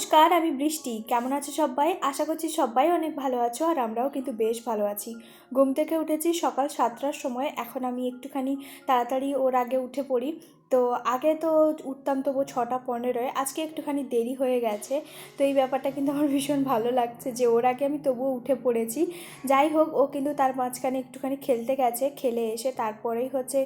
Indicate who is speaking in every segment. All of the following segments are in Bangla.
Speaker 1: নমস্কার, আমি বৃষ্টি। কেমন আছো সবাই? আশা করছি সবাই অনেক ভালো আছো আর আমরাও কিন্তু বেশ ভালো আছি। ঘুম থেকে উঠেছি সকাল সাতটার সময়। এখন আমি একটুখানি তাড়াতাড়ি ওর আগে উঠে পড়ি। তো আগে তো উঠতাম তবু ছটা পনেরোয়, আজকে একটুখানি দেরি হয়ে গেছে, তো এই ব্যাপারটা কিন্তু আমার ভীষণ ভালো লাগছে যে ওর আগে আমি তবুও উঠে পড়েছি। যাই হোক, ও কিন্তু তার মাঝখানে একটুখানি খেলতে গেছে, খেলে এসে তারপরেই হচ্ছে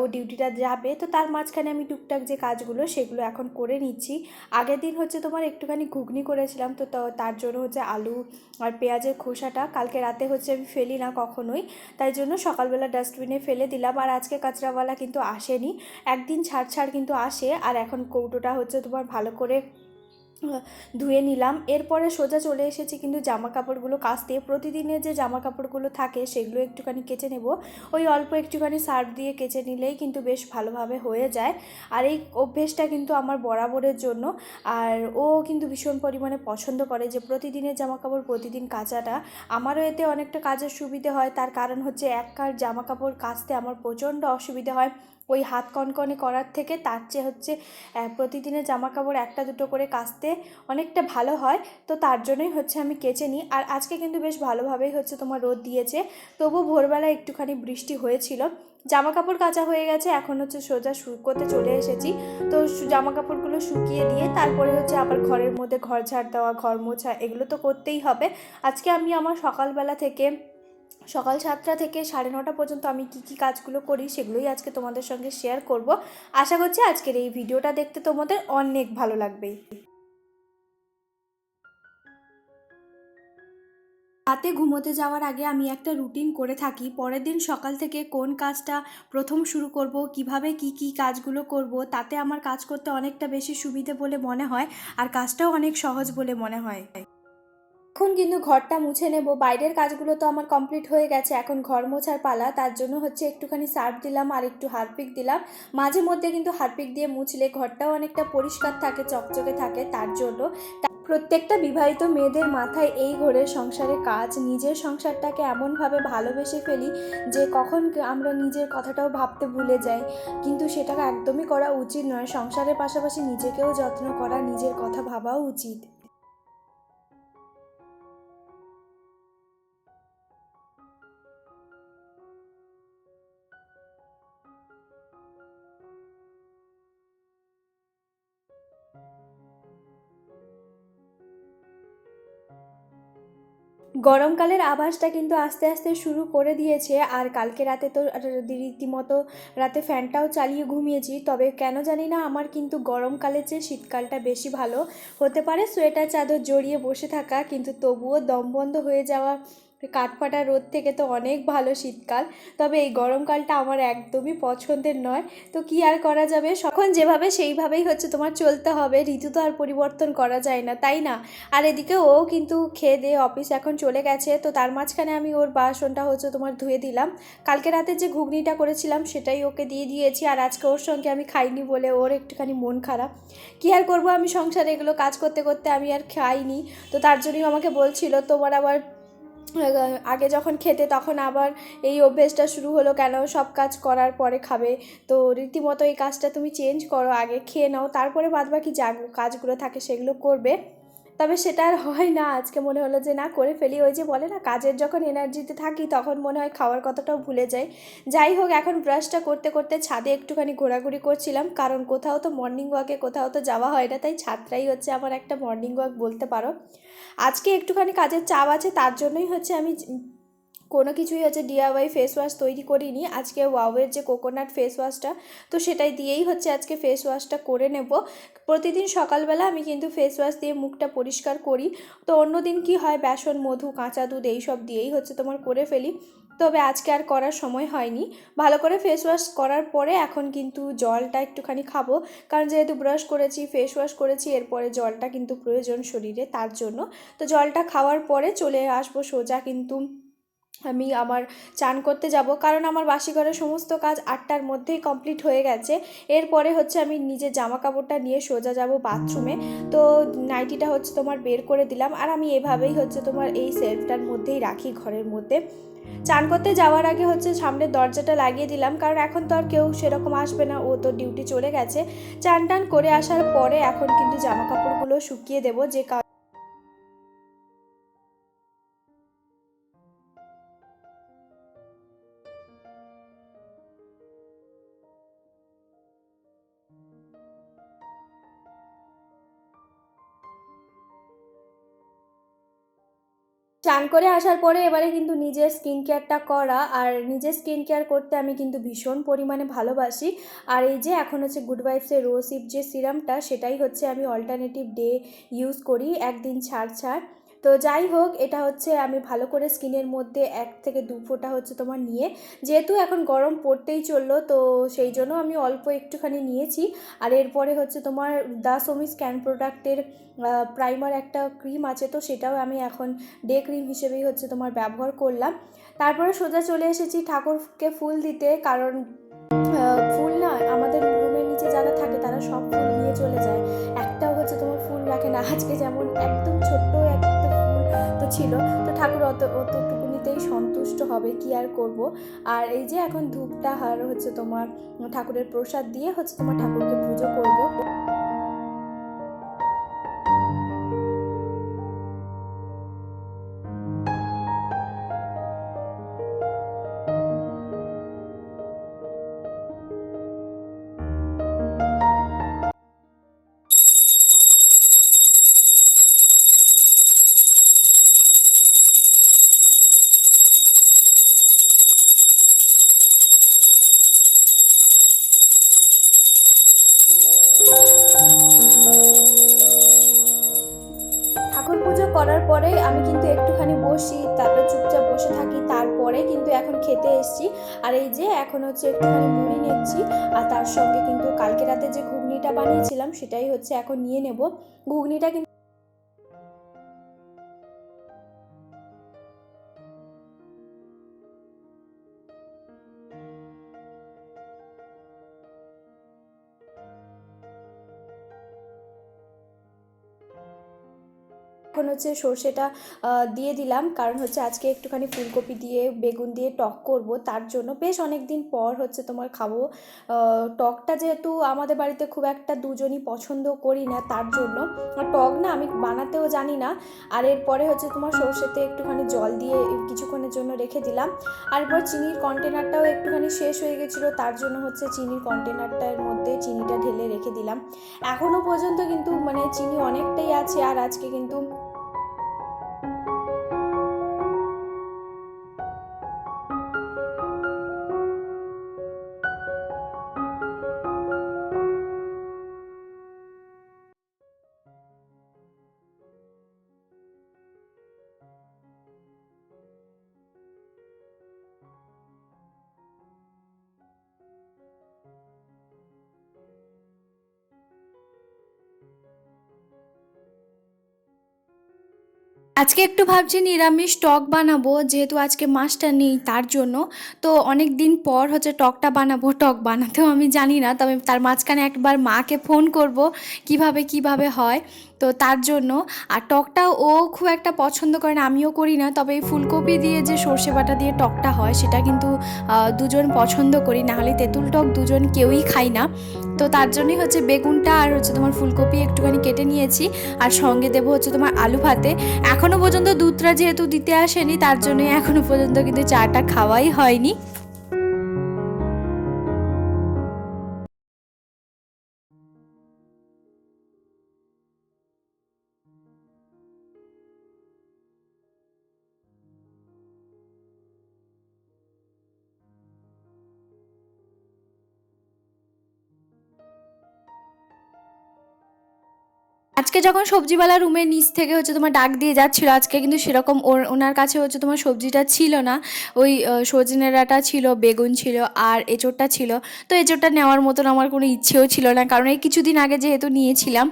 Speaker 1: ও ডিউটিটা যাবে, তো তার মাঝখানে আমি টুকটাক যে কাজগুলো সেগুলো এখন করে নিচ্ছি। আগের দিন হচ্ছে তোমার একটুখানি ঘুগনি করেছিলাম তো, তার জন্য হচ্ছে আলু আর পেঁয়াজের খোসাটা, কালকে রাতে হচ্ছে আমি ফেলি না কখনোই, তাই জন্য সকালবেলা ডাস্টবিনে ফেলে দিলাম, আর আজকে কাঁচরাওয়ালা কিন্তু আসেনি। একদিন ছাড় ছাড় কিন্তু আসে, আর এখন কৌটোটা হচ্ছে তোমার ভালো করে ধুয়ে নিলাম। এরপরে সোজা চলে এসেছি কিন্তু জামা কাপড়গুলো কাচতে। প্রতিদিনের যে জামা কাপড়গুলো থাকে সেগুলো একটুখানি কেচে নেব। ওই অল্প একটুখানি সার্ফ দিয়ে কেচে নিলেই কিন্তু বেশ ভালোভাবে হয়ে যায়। আর এই অভ্যেসটা কিন্তু আমার বরাবরের জন্য। আর ও কিন্তু ভীষণ পরিমাণে পছন্দ করে যে প্রতিদিনের জামা কাপড় প্রতিদিন কাচাটা। আমারও এতে অনেকটা কাজের সুবিধে হয়। তার কারণ হচ্ছে এক কার জামা কাপড় কাচতে আমার প্রচণ্ড অসুবিধে হয়। ওই হাত কনকনে করার থেকে তার চেয়ে হচ্ছে প্রতিদিনের জামা কাপড় একটা দুটো করে কাচতে অনেকটা ভালো হয়। তো তার জন্যই হচ্ছে আমি কেচে নিই। আর আজকে কিন্তু বেশ ভালোভাবেই হচ্ছে তোমার রোদ দিয়েছে। তবু ভোরবেলা একটুখানি বৃষ্টি হয়েছিল। জামা কাপড় কাচা হয়ে গেছে। এখন হচ্ছে সোজা শুকোতে চলে এসেছি। তো জামা কাপড়গুলো শুকিয়ে দিয়ে তারপরে হচ্ছে আবার ঘরের মধ্যে ঘর ঝাড় দেওয়া, ঘর মোছা এগুলো তো করতেই হবে। আজকে আমি আমার সকালবেলা থেকে সকাল সাতটা থেকে সাড়ে নটা পর্যন্ত আমি কি কি কাজগুলো করি সেগুলোই আজকে তোমাদের সঙ্গে শেয়ার করব। আশা করছি আজকের এই ভিডিওটা দেখতে তোমাদের অনেক ভালো লাগবে। রাতে ঘুমোতে যাওয়ার আগে আমি একটা রুটিন করে থাকি। পরের দিন সকাল থেকে কোন কাজটা প্রথম শুরু করব, কীভাবে কি কি কাজগুলো করব, তাতে আমার কাজ করতে অনেকটা বেশি সুবিধে বলে মনে হয়, আর কাজটাও অনেক সহজ বলে মনে হয়। এখন কিন্তু ঘরটা মুছে নেব। বাইরের কাজগুলো তো আমার কমপ্লিট হয়ে গেছে। এখন ঘর মোছার পালা। তার জন্য হচ্ছে একটুখানি সার্ফ দিলাম আর একটু হারপিক দিলাম। মাঝে মধ্যে কিন্তু হারপিক দিয়ে মুছলে ঘরটাও অনেকটা পরিষ্কার থাকে, চকচকে থাকে, তার জন্য। প্রত্যেকটা বিবাহিত মেয়েদের মাথায় এই ঘরের সংসারে কাজ। নিজের সংসারটাকে এমনভাবে ভালোবেসে ফেলি যে কখন আমরা নিজের কথাটাও ভাবতে ভুলে যাই। কিন্তু সেটা একদমই করা উচিত নয়। সংসারের পাশাপাশি নিজেকেও যত্ন করা, নিজের কথা ভাবাও উচিত। গরমকালের আভাসটা কিন্তু আস্তে আস্তে শুরু করে দিয়েছে, আর কালকে রাতে তো রীতিমতো রাতে ফ্যানটাও চালিয়ে ঘুমিয়েছি। তবে কেন জানি না আমার কিন্তু গরমকালের চেয়ে শীতকালটা বেশি ভালো। হতে পারে সোয়েটার, চাদর জড়িয়ে বসে থাকা, কিন্তু তবুও দম বন্ধ হয়ে যাওয়া কাঠফাটা রোদ থেকে তো অনেক ভালো শীতকাল, তবে এই গরমকালটা আমার একদমই পছন্দের নয়। তো কি আর করা যাবে? সখন যেভাবে সেইভাবেই হচ্ছে তোমার চলতে হবে, ঋতু তো আর পরিবর্তন করা যায় না, তাই না? আর এদিকে ও কিন্তু খেয়ে দিয়ে অফিস এখন চলে গেছে, তো তার মাঝখানে আমি ওর বাসনটা হচ্ছে তোমার ধুয়ে দিলাম। কালকে রাতে যে ঘুগনিটা করেছিলাম সেটাই ওকে দিয়ে দিয়েছি, আর আজকে ওর সঙ্গে আমি খাইনি বলে ওর একটুখানি মন খারাপ। কী আর করব আমি সংসারে এগুলো কাজ করতে করতে আমি আর খাইনি, তো তার জন্যই আমাকে বলছিল, তোমার আবার আগে যখন খেতে তখন আবার এই অভ্যেসটা শুরু হলো, কেন সব কাজ করার পরে খাবে? তো রীতিমতো এই কাজটা তুমি চেঞ্জ করো, আগে খেয়ে নাও, তারপরে বাদবাকি যা কাজগুলো থাকে সেগুলো করবে। তবে সেটা আর হয় না, আজকে মনে হলো যে না, করে ফেলি। ওই যে বলে না, কাজের যখন এনার্জিতে থাকি তখন মনে হয় খাওয়ার কথাটাও ভুলে যাই। যাই হোক, এখন ব্রাশটা করতে করতে ছাদে একটুখানি ঘোরাঘুরি করছিলাম, কারণ কোথাও তো মর্নিং ওয়াকে কোথাও তো যাওয়া হয় না, তাই ছাদটাই হচ্ছে আমার একটা মর্নিং ওয়াক বলতে পারো। আজকে একটুখানি কাজের চাপ আছে, তার জন্যই হচ্ছে আমি কোনো কিছুই হচ্ছে ডিআইওয়াই ফেস ওয়াশ তৈরি করিনি। আজকে ওয়াওয়ের যে কোকোনাট ফেস ওয়াশটা তো সেটাই দিয়েই হচ্ছে আজকে ফেস ওয়াশটা করে নেব। প্রতিদিন সকালবেলা আমি কিন্তু ফেস ওয়াশ দিয়ে মুখটা পরিষ্কার করি। তো অন্যদিন কি হয়, বেসন, মধু, কাঁচা দুধ, এইসব দিয়েই হচ্ছে তোমার করে ফেলি। তবে আজকে আর করার সময় হয়নি। ভালো করে ফেস ওয়াশ করার পরে এখন কিন্তু জলটা একটুখানি খাব। কারণ যেহেতু ব্রাশ করেছি ফেস ওয়াশ করেছি, এরপরে জলটা কিন্তু প্রয়োজন শরীরে, তার জন্য। তো জলটা খাওয়ার পরে চলে আসব সোজা কিন্তু আমি আমার চান করতে যাব। কারণ আমার বাসি ঘরের সমস্ত কাজ আটটার মধ্যেই কমপ্লিট হয়ে গেছে। এরপরে হচ্ছে আমি নিজের জামা কাপড়টা নিয়ে সোজা যাব বাথরুমে তো নাইটিটা হচ্ছে তোমার বের করে দিলাম। আর আমি এভাবেই হচ্ছে তোমার এই সেলফটার মধ্যেই রাখি ঘরের মধ্যে। চান করতে যাওয়ার আগে হচ্ছে সামনের দরজাটা লাগিয়ে দিলাম, কারণ এখন তো আর কেউ সেরকম আসবে না, ও তো ডিউটি চলে গেছে। চান টান করে আসার পরে এখন কিন্তু জামা কাপড়গুলো শুকিয়ে দেবো, যে চান করে আসার পরে এবারে কিন্তু নিজের স্কিন কেয়ারটা করা আর নিজের স্কিন কেয়ার করতে আমি কিন্তু ভীষণ পরিমাণে ভালোবাসি। আর এই যে এখন হচ্ছে গুড ভাইবসের রোসিপ যে সিরামটা সেটাই হচ্ছে আমি অল্টারনেটিভ ডে ইউজ করি, একদিন ছাড় ছাড়। তো যাই হোক, এটা হচ্ছে আমি ভালো করে স্কিনের মধ্যে এক থেকে দু ফোঁটা হচ্ছে তোমার নিয়ে। যেহেতু এখন গরম পড়তেই চলল, তো সেই জন্য আমি অল্প একটুখানি নিয়েছি। আর এরপরে হচ্ছে তোমার দা সমি স্ক্যান প্রোডাক্টের প্রাইমার একটা ক্রিম আছে, তো সেটাও আমি এখন ডে ক্রিম হিসেবেই হচ্ছে তোমার ব্যবহার করলাম। তারপরে সোজা চলে এসেছি ঠাকুরকে ফুল দিতে, কারণ ফুল না আমাদের রুমের নিচে যারা থাকে তারা সব ফুল নিয়ে চলে যায়। একটাও হচ্ছে তোমার ফুল রাখে না। আজকে যেমন একদম ছোট্ট ফুল তো ছিল। তো ঠাকুর অত, অতটুকুনিতেই সন্তুষ্ট হবে, কি আর করব? আর এই যে এখন ধূপটা আর হচ্ছে তোমার ঠাকুরের প্রসাদ দিয়ে হচ্ছে তোমার ঠাকুরকে পুজো করব। পুজো করার পরে আমি কিন্তু একটুখানি বসি, তারপর চুপচাপ বসে থাকি, তারপরে কিন্তু এখন খেতে এসছি। আর এই যে এখন হচ্ছে একটুখানি মুড়ি নিচ্ছি, আর তার সঙ্গে কিন্তু কালকে রাতে যে ঘুগনিটা বানিয়েছিলাম সেটাই হচ্ছে এখন নিয়ে নেব। ঘুগনিটা কিন্তু এখন হচ্ছে সর্ষেটা দিয়ে দিলাম। কারণ হচ্ছে আজকে একটুখানি ফুলকপি দিয়ে, বেগুন দিয়ে টক করব। তার জন্য বেশ অনেক দিন পর হচ্ছে তোমার খাব। টকটা যেহেতু আমাদের বাড়িতে খুব একটা দুজনই পছন্দ করি না, তার জন্য। আর টক না আমি বানাতেও জানি না। আর এরপরে হচ্ছে তোমার সর্ষেতে একটুখানি জল দিয়ে কিছুক্ষণের জন্য রেখে দিলাম। আর এরপর চিনির কন্টেনারটাও একটুখানি শেষ হয়ে গেছিল, তার জন্য হচ্ছে চিনির কন্টেনারটার মধ্যে চিনিটা ঢেলে রেখে দিলাম। এখনও পর্যন্ত কিন্তু মানে চিনি অনেকটাই আছে। আর আজকে কিন্তু আজকে একটু ভাবছি নিরামিষ টক বানাবো, যেহেতু আজকে মাছটা নেই তার জন্য। তো অনেক দিন পর হচ্ছে টকটা বানাবো, টক বানাতেও আমি জানি না, তবে তার মাঝখানে একবার মাকে ফোন করব, কীভাবে কীভাবে হয়। তো তার জন্য, আর টকটা ও খুব একটা পছন্দ করে না, আমিও করি না, তবে এই ফুলকপি দিয়ে যে সর্ষে বাটা দিয়ে টকটা হয়, সেটা কিন্তু দুজন পছন্দ করি, নাহলে তেঁতুল টক দুজন কেউই খাই না। তো তার জন্যই হচ্ছে বেগুনটা আর হচ্ছে তোমার ফুলকপি একটুখানি কেটে নিয়েছি, আর সঙ্গে দেবো হচ্ছে তোমার আলু ভাতে। এখনও পর্যন্ত দুধটা যেহেতু দিতে আসেনি, তার জন্যই এখনও পর্যন্ত কিন্তু চাটা খাওয়াই হয়নি। আজকে যখন সবজিওয়ালা রুমের নিচ থেকে হচ্ছে তোমার ডাক দিয়ে যাচ্ছিল, আজকে কিন্তু সেরকম ওর, ওনার কাছে হচ্ছে তোমার সবজিটা ছিল না। ওই সজনে ডাঁটা ছিল, বেগুন ছিল আর এঁচোড়টা ছিল। তো এঁচোড়টা নেওয়ার মতন আমার কোনো ইচ্ছেও ছিল না, কারণ এই কিছুদিন আগে যেহেতু নিয়েছিলাম,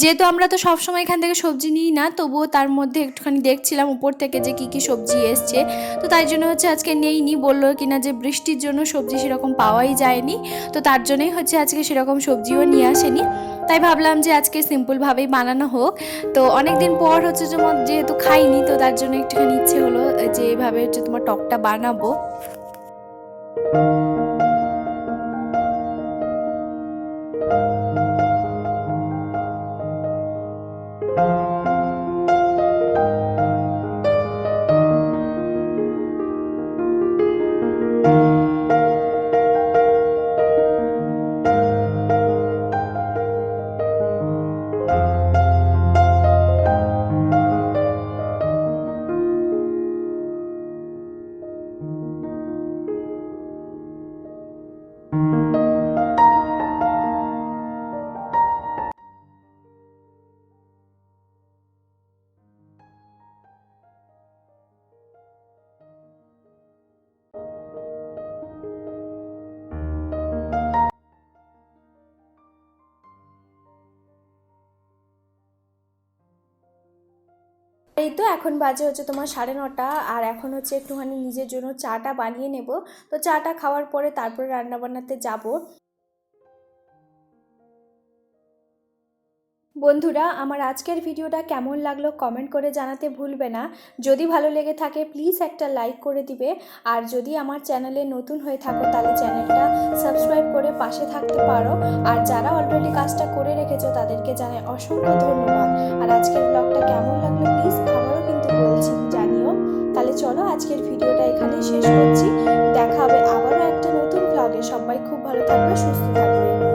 Speaker 1: যেহেতু আমরা তো সবসময় এখান থেকে সবজি নিই না, তবুও তার মধ্যে একটুখানি দেখছিলাম উপর থেকে যে কী কী সবজি এসছে। তো তাই জন্য হচ্ছে আজকে নেইনি, বলল কিনা যে বৃষ্টির জন্য সবজি সেরকম পাওয়াই যায়নি। তো তার জন্যই হচ্ছে আজকে সেরকম সবজিও নিয়ে আসেনি। তাই ভাবলাম যে আজকে সিম্পলভাবে তবেই বানানো হোক। তো অনেক দিন পর হচ্ছে তোমার যেহেতু খাইনি, তো তার জন্য একটুখানি ইচ্ছে হলো যে এভাবে হচ্ছে তোমার টকটা বানাবো। এই তো এখন বাজে হচ্ছে তোমার সাড়ে নটা, আর এখন হচ্ছে একটুখানি নিজের জন্য চাটা বানিয়ে নেব। তো চাটা খাওয়ার পরে তারপরে রান্না বান্নাতে যাব। বন্ধুরা, আমার আজকের ভিডিওটা কেমন লাগল কমেন্ট করে জানাতে ভুলবে না। যদি ভালো লেগে থাকে প্লিজ একটা লাইক করে দিবে। আর যদি আমার চ্যানেলে নতুন হয়ে থাকো, তাহলে চ্যানেলটা সাবস্ক্রাইব করে পাশে থাকতে পারো। আর যারা অলরেডি কাজটা করে রেখেছ, তাদেরকে জানাই অসংখ্য ধন্যবাদ। আর আজকের ব্লগটা কেমন লাগল প্লিজ আবারও কিন্তু বলছি, জানিও। তাহলে চলো আজকের ভিডিওটা এখানে শেষ করছি। দেখা হবে আবারও একটা নতুন ব্লগে সবাই খুব ভালো থাকবে, সুস্থ থাকবে।